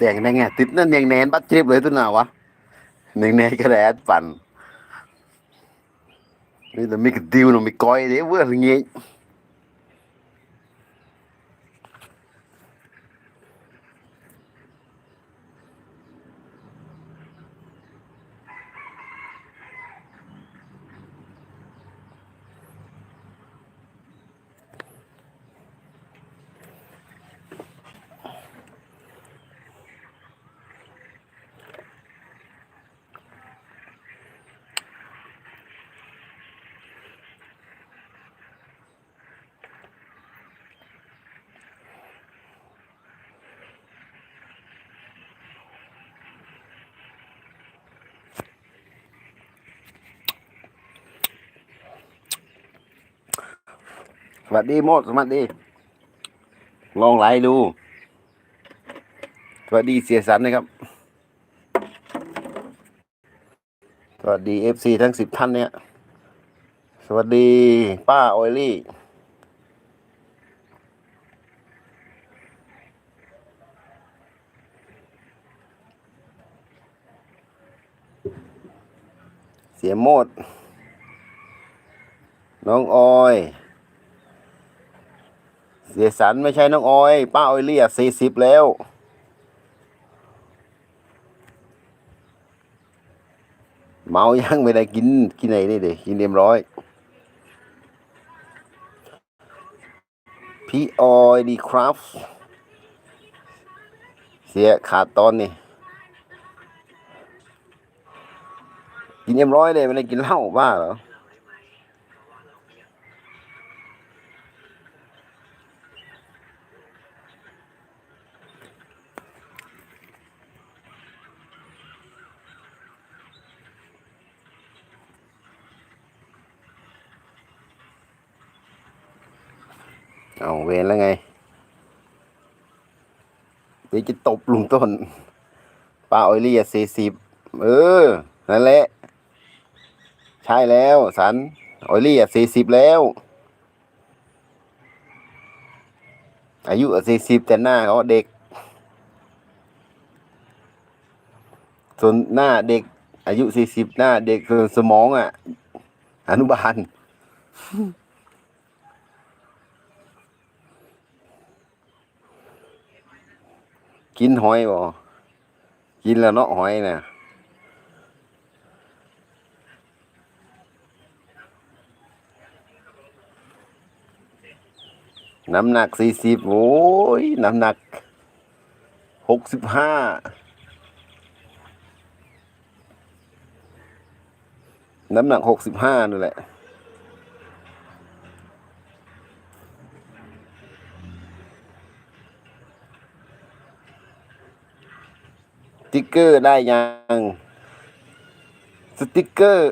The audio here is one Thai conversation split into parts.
แดงได้ไงติดนั่นแดงแนนบัดเจ็บเลยตัวหนาวะแน่งแนนก็แดดปั่นนี่แต่มีกระดิวหนูมีก้อยเดี๋ยวเว้ยอย่างงี้ วัสดีโมดสวัสดี ลองไลน์ดู สวัสดีเสียสันนะครับ สวัสดีเอฟซีทั้งสิบท่านเนี่ย สวัสดีป้าออยลี่ เสียโมด น้องออย เสียสันไม่ใช่น้องออย ป้าออยเลี่อะสี่สิบแล้ว เมายังไม่ได้กินกินไหนนี่เด็กินเรียบร้อย พี่ออยดีครับ เสียขาดตอนนี่กินเรียบร้อยเลยไม่ได้กินเหล้าบ้าเหรอ เอาเวรแล้วไงเดี๋ยวจะตบลุงต้นป้าออยลี่สี่สิบเออ นั่นแหละ ใช่แล้วสันออยลี่สี่สิบแล้ว อายุสี่สิบแต่หน้าเขาเด็ก ส่วนหน้าเด็ก อายุสี่สิบหน้าเด็กส่วนสมองอะ อนุบาล กินหอยบ่กินแล้วเนาะหอยน่ะน้ำหนักสี่สิบโอ้ย น้ำหนักหกสิบห้าน้ำหนักหกสิบห้านั่นแหละ ติกเกอร์ได้ยัง สติกเกอร์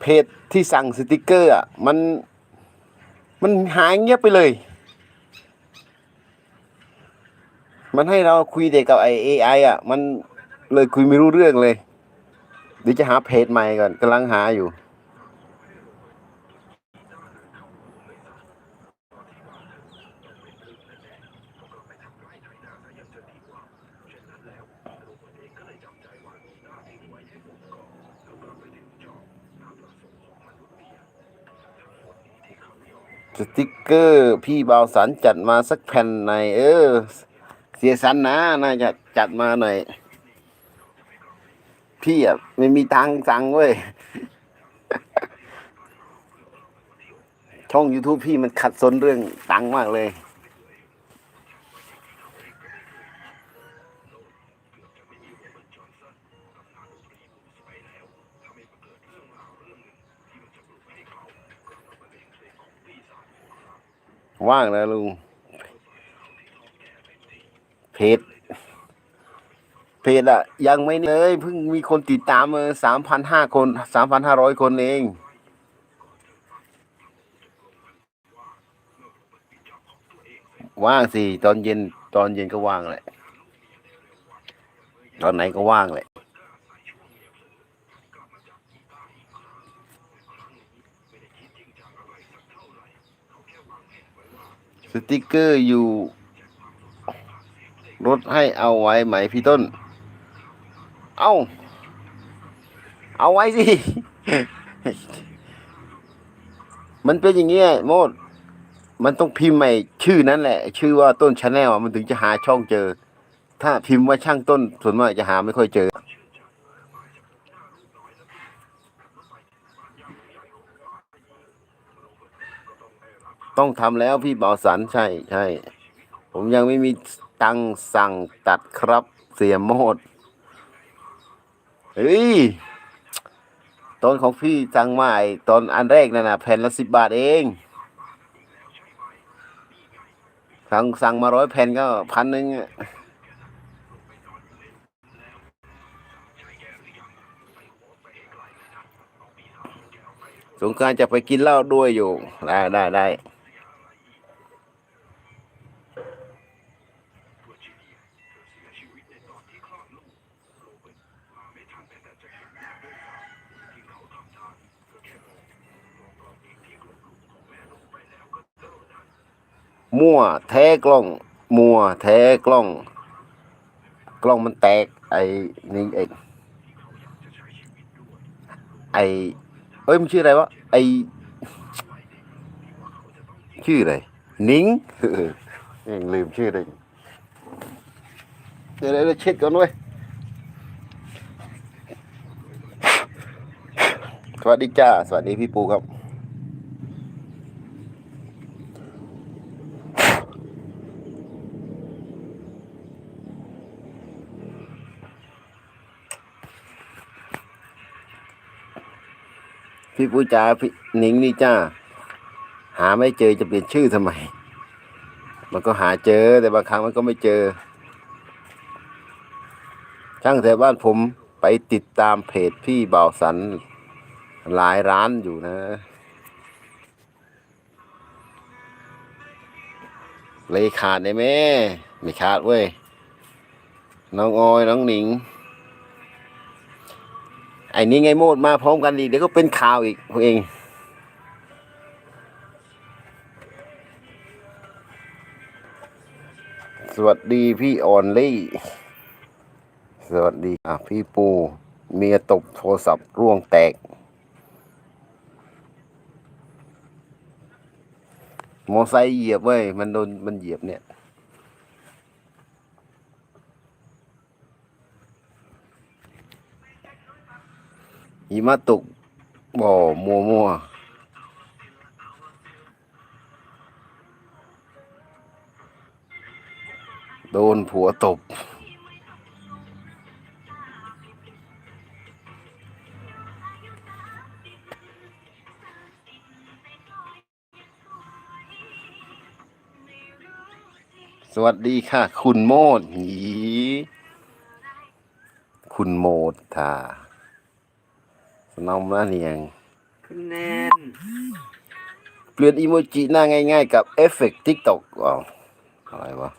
เพจที่สั่งสติกเกอร์อะมันมันหายเงียบไปเลย มันให้เราคุยเด็กกับไอเอไออะ มันเลยคุยไม่รู้เรื่องเลยเดี๋ยวจะหาเพจใหม่ก่อนกำลังหาอยู่ สติกเกอร์ พี่บาวสันจัดมาสักแผ่นหน่อยเออ เสียสันนะน่าจะจัดมาหน่อย พี่อะไม่มีตังค์สั่งเว้ย ช่อง YouTube พี่มันขัดสนเรื่องตังค์มากเลย ว่างแล้วลุง เพจ เพจอะยังไม่เลยเพิ่งมีคนติดตามมาสามพันห้าคนสามพันห้าร้อยคนเองว่างสิตอนเย็นตอนเย็นก็ว่างแหละ ตอนไหนก็ว่างแหละ สติกเกอร์อยู่ รถให้เอาไว้ไหมพี่ต้น เอา เอาไว้สิ มันเป็นอย่างเงี้ยโมด มันต้องพิมพ์ใหม่ชื่อนั้นแหละ ชื่อว่าต้นชาแนลมันถึงจะหาช่องเจอ ถ้าพิมพ์ว่าช่างต้นส่วนมากจะหาไม่ค่อยเจอ ต้องทำแล้วพี่เบาสันใช่ใช่ ผมยังไม่มีตังสั่งตัดครับเสียโมดเฮ้ยตอนของพี่สั่งมาไอตอนอันแรกนั่นนะแผ่นละสิบบาทเองสั่งสั่งมาร้อยแผ่นก็พันหนึ่งสงการจะไปกินเหล้าด้วยอยู่ ได้ได้ได้ มั่ว แท้กล้อง มัว แท้กล้อง กล้องมันแตก ไอ้นี่ไอ้ไอ้เอ้ยมันชื่ออะไรวะไอ้ชื่ออะไรนิงยังลืมชื่อเลยเดี๋ยวเดี๋ยวเช็ดก่อนเว้ยสวัสดีจ้า สวัสดีพี่ปูครับ พี่ปูจ๋าพี่หนิงนี่จ้า หาไม่เจอจะเปลี่ยนชื่อทำไม มันก็หาเจอแต่บางครั้งมันก็ไม่เจอ ช่างแต่บ้านผมไปติดตามเพจพี่เบาสันหลายร้านอยู่นะเลยขาดได้ไหมไม่ขาดเว้ย น้องออย น้องหนิง ไอ้นี่ไงโมดมาพร้อมกันดีเดี๋ยวก็เป็นข่าวอีกพวกเองสวัสดีพี่ออนลี่ สวัสดีอะพี่ปู เมียตบโทรศัพท์ร่วงแตก มอไซค์เหยียบเว้ย มันโดนมันเหยียบเนี่ย หิมะตกบ่อมัวมัวโดนผัวตบ สวัสดีค่ะ คุณโมดหีคุณโมดค่ะ นองมาเนียงคุณแนนเปลี่ยนอีโมจิหน้าง่าย ๆ กับเอฟเฟกต์ทิกตอกอ๋ออะไรวะ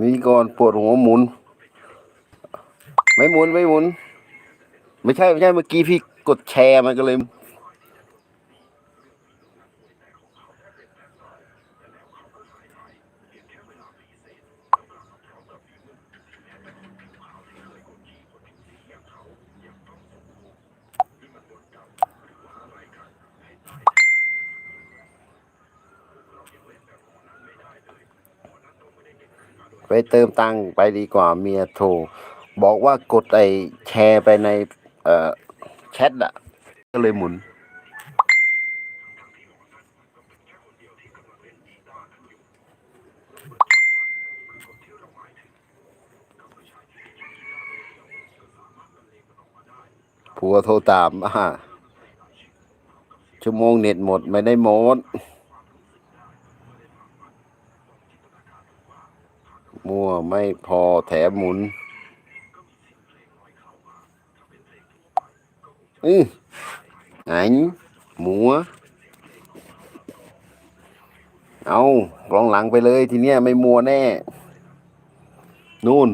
มี ก่อนปวดหัวหมุน ไม่หมุนไม่หมุน ไม่ใช่ไม่ใช่เมื่อกี้พี่กดแชร์มันก็เลย ไปเติมตังค์ไปดีกว่าเมียโทร บอกว่ากดไอแชร์ไปในเอ่อแชทอะก็เลยหมุน ผัวโทรตามอ่าชั่วโมงเน็ตหมดไม่ได้หมด มั่วไม่พอแถมหมุนอือ ảnh múa เอากลองหลังไปเลยทีเนี้ยไม่มัวแน่ นู่น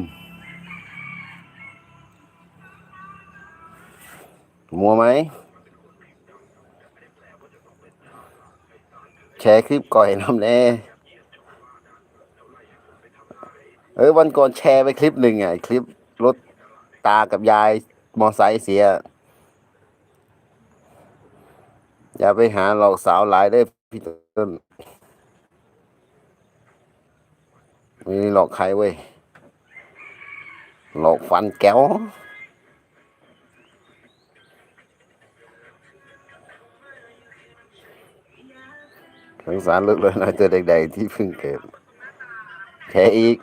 มัวไหม แชร์คลิปก่อยน้ำแน่ เออวันก่อนแชร์ไปคลิปหนึ่งอะคลิปรถตากับยายมอไซค์เสีย อย่าไปหาหลอกสาวหลายได้พี่ต้นไม่หลอกใครเว้ย หลอกฟันแก้วสงสารลูกเลยนะตัวเด็กๆที่เพิ่งเกิดแค่อีก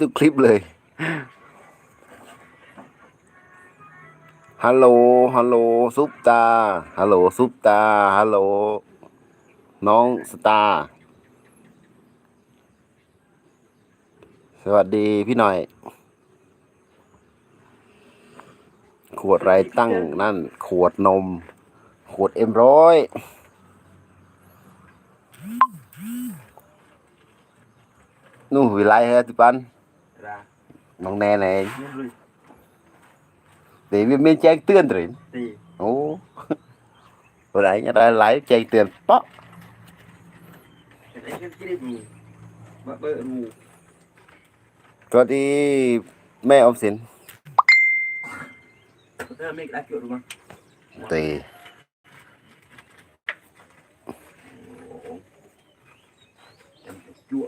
ทุกคลิปเลย ฮัลโหล ฮัลโหลซุปตา ฮัลโหลซุปตา ฮัลโหล น้องสตาร์ สวัสดีพี่หน่อย ขวดไรตั้งนั่น ขวดนม ขวดเอ็มร้อยนู่นวิไลฮะทุปัน น้องแน่ไหน nhưng rồi เดี๋ยวมีแจ้งเตือนถึง thì โอ้วันไหนจะได้ไลฟ์แจ้งเตือนป๊อก cái đấy cái cái mù mà bơ mù สวัสดีแม่ออมสิน thế là mình đã kiểu đúng không ตี em phải chua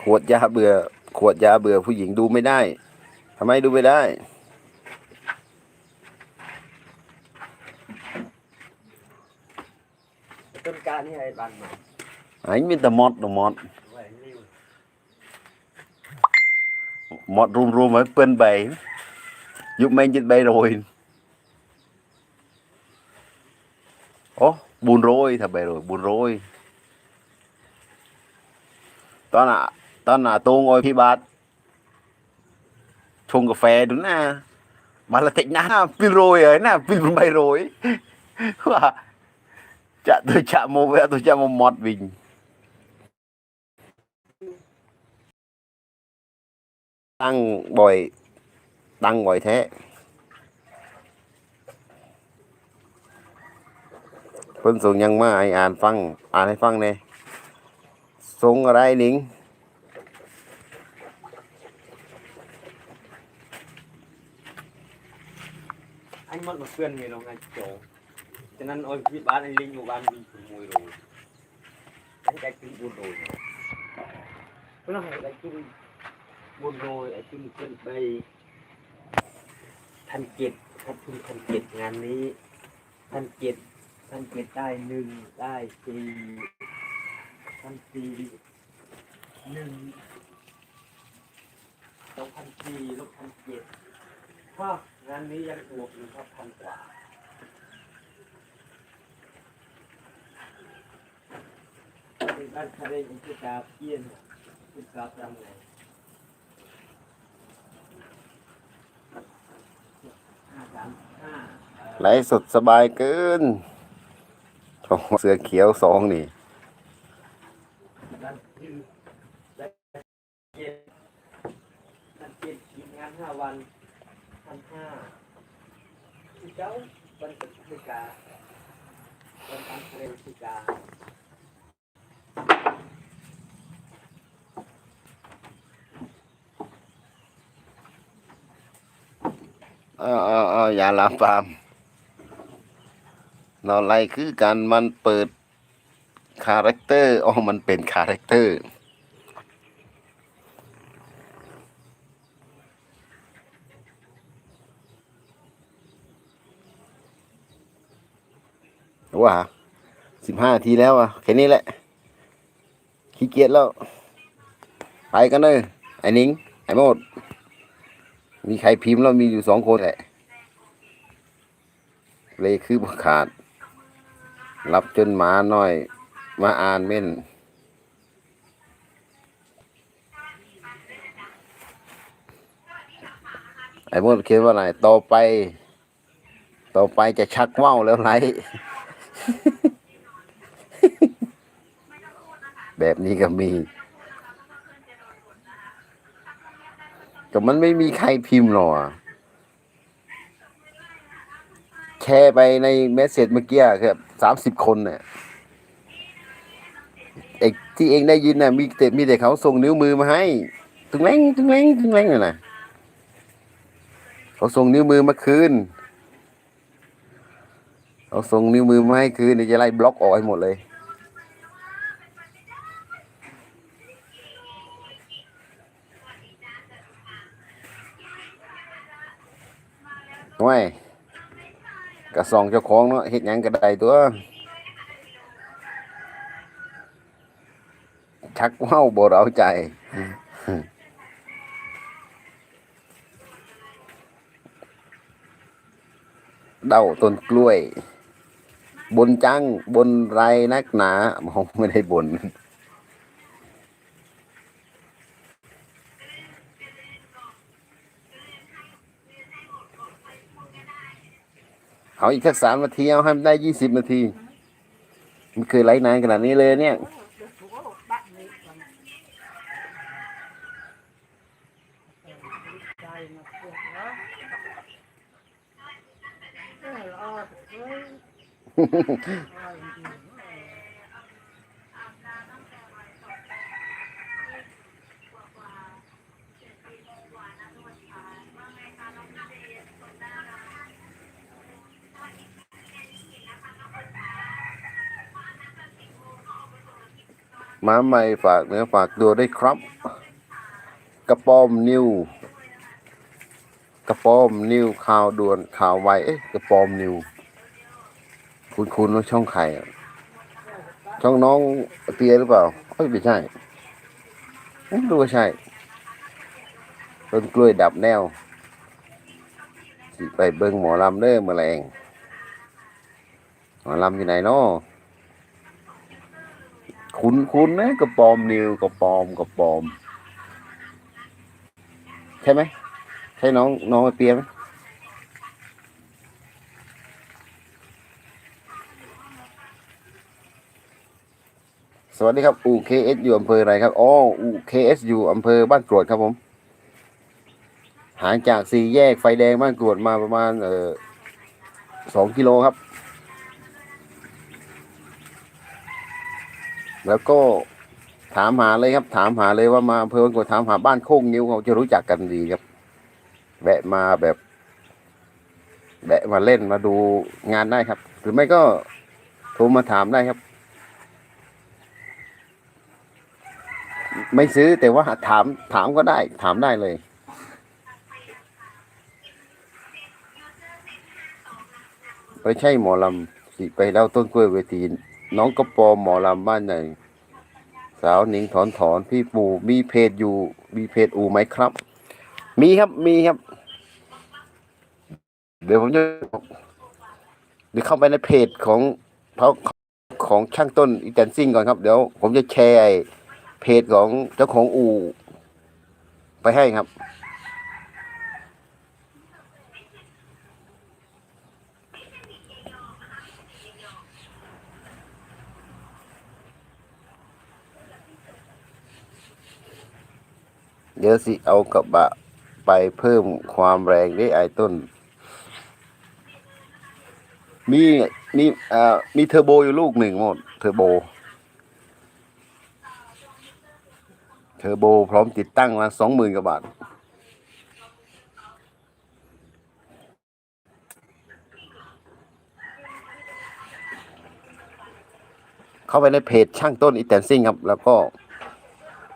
ข วดยาเบื่อ ขวดยาเบื่อผู้หญิงดูไม่ได้ทำไมดูไม่ได้ cân ca như này bàn mà ไอ้มีแต่มอดมอด vậy lưu มอดรวมๆไว้เปิ้นใบยุบไม่ยิดใบโรยโอ้บุญโรยถ้าใบโรยบุญโรยตอนน่ะ ตอนน่ะตรงโอยพี่บาทชงกาแฟดูนะมาละเทคหน้าปิลโรยเอ้ยนะปิลใบโรยว่าจะตัวจะโมเวตัวจะโมมอดวิ่งตั้งบ่อยตั้งบ่อยแท้เพิ่นส่งยังมาให้อ่านฟังอ่านให้ฟังเน่ส่งอะไรหนิง anh mất một khuyên người nó ngay chỗ cho nên ôi biết bán anh linh của bán mình cũng mùi rồi anh cái cứ buồn rồi nó hay cái cứ buồn rồi anh cứ ขึ้นไปพันเจ็ดขอบคุณพันเจ็ดงานนี้พันเจ็ดพันเจ็ดได้หนึ่งได้สี่พันสี่หนึ่งสองพันสี่ลบพันเจ็ดว่า งานนี้ยังบวกอยู่ครับพันกว่าเป็นบ้านคาเรนอินทิกาเพียนอินทิกาทำไงห้าสามห้าเอ่อไหลฟ์สดสบายเกินโอ้เสือเขียวสองนี่ด้านที่ได้เจ็ดด้านเจ็ดอีกงานห้าวัน พันห้าที่เจ้าวันพฤศจิกาวันอังคารพฤศจิกาเออเออเอออย่าลามปามนอนไรคือกันมันเปิดคาแรคเตอร์อ๋อมันเป็นคาแรคเตอร์ ว่าสิบห้าทีแล้วอะแค่นี้แหละขี้เกียจแล้ว ไปกันเลยไอ้นิงไอ้โมด มีใครพิมพ์แล้วมีอยู่สองคนแหละเลยคือประขาด รับจนหมาหน่อย มาอ่านเม่นไอ้โมดเขียนว่าไงต่อไป ต่อไปจะชักว่าแล้วไร แบบนี้ก็มีก็มันไม่มีใครพิมพ์หรอแชร์ไปในเมสเซจเมื่อกี้ครับสามสิบคนเนี่ยไอ้ที่เองได้ยินน่ะมีแต่มีแต่เขาส่งนิ้วมือมาให้ตึงแรงตึงแรงตึงแรงน่ะนะเขาส่งนิ้วมือมาคืนเขาส่งนิ้วมือมาให้คืนเดี๋ยจะไล่บล็อกออกให้หมดเลย โอ้ยกระซองเจ้าของเนาะเฮ็ดหยังก็ได้ตัวชักเว่าบ่เราใจเดาต้นกล้วย บนจัง บนไรนักหนาผมไม่ได้บน เอาอีกสักสามนาทีเอาให้มันได้ยี่สิบนาที มันเคยไลฟ์นานขนาดนี้เลยเนี่ย มาใหม่ฝากเนื้อฝากตัวได้ครับ กระป้อมนิว กระป้อมนิวข่าวด่วนข่าวไวเอ๊ะกระป้อมนิว คุณคุณว่าช่องใครช่องน้องเตียหรือเปล่าเอ้ยไม่ใช่ไม่รู้ว่าใช่ต้นกล้วยดับแนวสิไปเบิ่งหมอลำเด้อแมลงหมอลำอยู่ไหนเนาะ คุณคุณนะกระปอมนิวกระปอมกระปอม ใช่ไหมใช่น้องน้องไอเปียไหมสวัสดีครับ UKS อยู่อำเภออะไรครับอ๋อ UKS อยู่อำเภอบ้านกรวดครับผมห่างจากสี่แยกไฟแดงบ้านกรวดมาประมาณเออสองกิโลครับ แล้วก็ถามหาเลยครับ ถามหาเลยว่ามาอำเภอบานกรวดถามหาบ้านโคกนิ้วเขาจะรู้จักกันดีครับ แวะมาแบบแวะมาเล่นมาดูงานได้ครับ หรือไม่ก็โทรมาถามได้ครับ ไม่ซื้อแต่ว่าถามถามก็ได้ ถามได้เลยไปใช่หมอลำสิไปเล่าต้นกล้วยเวที น้องกระปอมหมอลำบ้านไหนสาวหนิงถอนถอนพี่ปูมีเพจอยู่ มีเพจอูไหมครับ มีครับมีครับ เดี๋ยวผมจะเดี๋ยวเข้าไปในเพจของเขาของช่างต้นอีแตนซิ่งก่อนครับ เดี๋ยวผมจะแชร์เพจของเจ้าของอูไปให้ครับ เดี๋ยวสิเอากระบะไปเพิ่มความแรงได้ไอต้น มีมีเอ่อมีเทอร์โบอยู่ลูกหนึ่งหมด เทอร์โบ เทอร์โบพร้อมติดตั้งมาสองหมื่นกว่าบาทเข้าไปในเพจช่างต้นอีแตนซิ่งครับ แล้วก็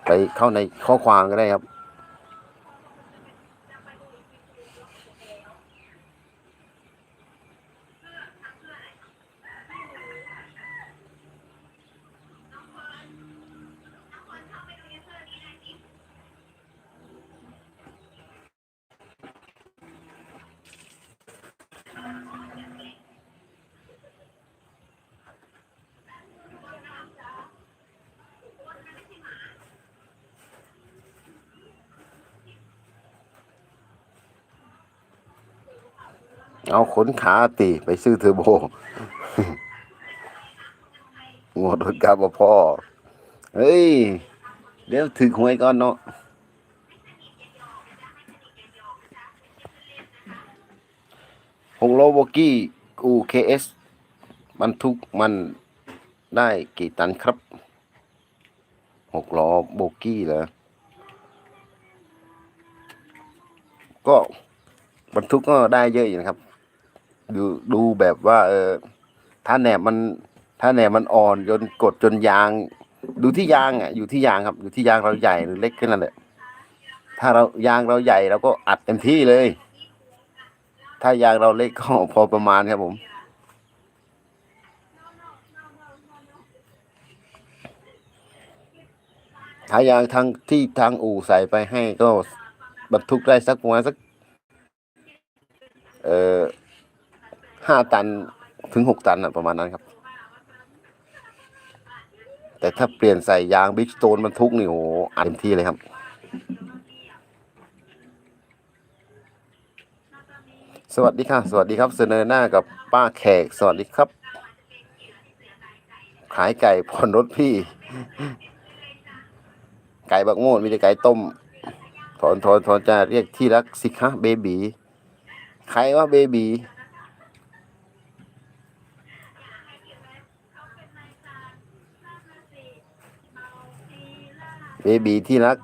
ไปเข้าในข้อความก็ได้ครับ เอาขนขาตีไปซื้อเทอร์โบงวดกาบพ่อ เฮ้ย เดี๋ยวถือหวยก่อนเนาะหกโลโบกี้อูเคเอสบรรทุกมันได้กี่ตันครับหกล้อโบกี้เหรอก็บรรทุกก็ได้เยอะอยู่นะครับ ดูดูแบบว่า เออถ้าแหนบมันถ้าแหนบมันอ่อนจนกดจนยาง ดูที่ยางอะอยู่ที่ยางครับอยู่ที่ยางเราใหญ่หรือเล็กแค่นั้นแหละถ้าเรายางเราใหญ่เราก็อัดเต็มที่เลย ถ้ายางเราเล็กก็พอประมาณครับผมถ้ายางทางที่ทางอู่ใส่ไปให้ก็บรรทุกได้สักประมาณสัก เอ่อ ห้าตันถึงหกตันอะประมาณนั้นครับ แต่ถ้าเปลี่ยนใส่ยางบิ๊กสโตนบรรทุกนี่โอ้โหอัดเต็มที่เลยครับ สวัสดีค่ะ สวัสดีครับ เสนอหน้ากับป้าแขก สวัสดีครับ ขายไก่ผ่อนรถพี่ ไก่บักโง่มีแต่ไก่ต้ม ถอนถอนถอนจะเรียกที่รักสิคะเบบีใครว่าเบบี เบบีที่รัก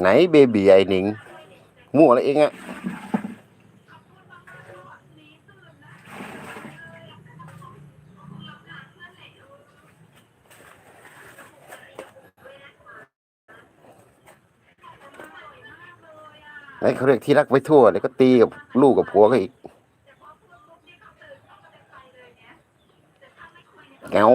ไหนเบบีไอ้หนิงมั่วอะไรเองอะไหนเขาเรียกที่รักไปทั่วเลยก็ตีกับลูกกับผัวก็อีก เงา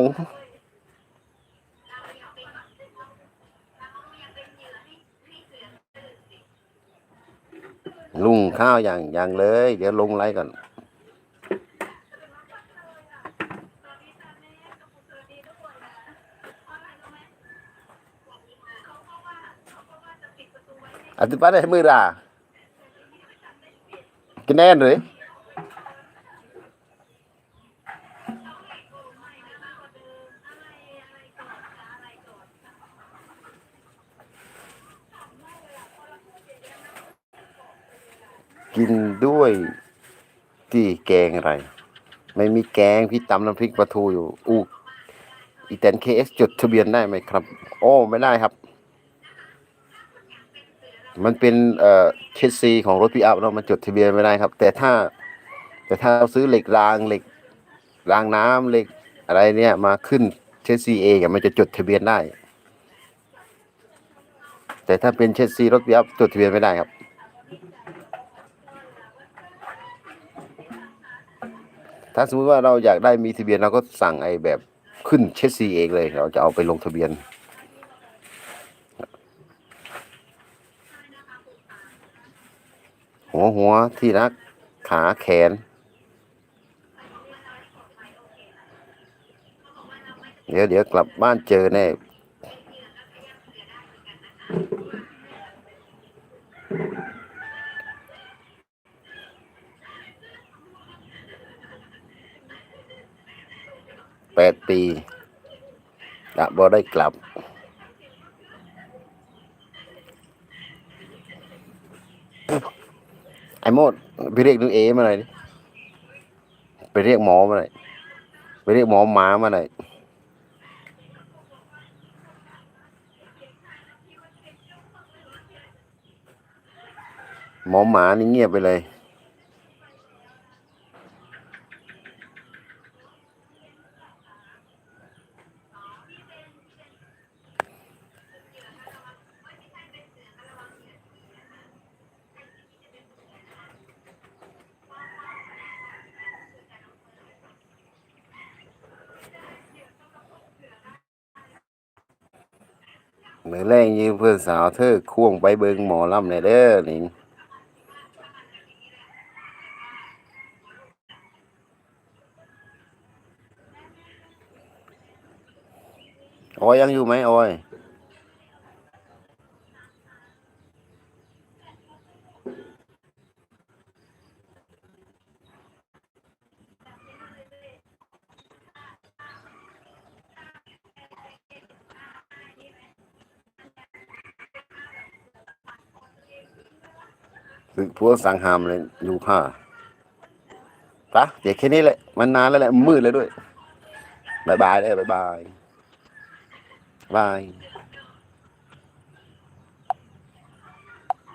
ลุงข้าวอย่างอย่างเลย เดี๋ยวลงไลน์ก่อน Ati pada mera. Kenen re. กิ ที่แกงอะไร ไม่มีแกงพี่ตำน้ำพริกปลาทูอยู่อู้อีแตนเคเอสจดทะเบียนได้ไหมครับ โอ้ไม่ได้ครับ มันเป็นเอ่อเชสซีของรถพีอัพเนาะมันจดทะเบียนไม่ได้ครับ แต่ถ้า แต่ถ้าเราซื้อเหล็กรางเหล็กรางน้ำเหล็กอะไรเนี่ยมาขึ้นเชสซีเองมันจะจดทะเบียนได้ แต่ถ้าเป็นเชสซีรถพีอัพจดทะเบียนไม่ได้ครับ ถ้าสมมติว่าเราอยากได้มีทะเบียนเราก็สั่งไอ้แบบขึ้นเชสซีเองเลย เราจะเอาไปลงทะเบียน หัวหัวที่รักขาแขน เดี๋ยวเดี๋ยวกลับบ้านเจอแน่ แปดปีจะบ่ได้กลับ ไอ้โมดไปเรียกดูเอมาหน่อยดิไปเรียกหมอมาหน่อยไปเรียกหมอหมามาหน่อยหมอหมานี่เงียบไปเลย เมื่อแรงยืมเพื่อนสาวเธอควงไปเบิงหมอลำในอยเด้อหนิงออยยังอยู่ไหมออย สึกพวกสังหามเลยอยู่ผ้าปะเดี๋ยวแค่นี้แหละ มันนานแล้วแหละมืดแล้วด้วยบายบายเลยบายบายบาย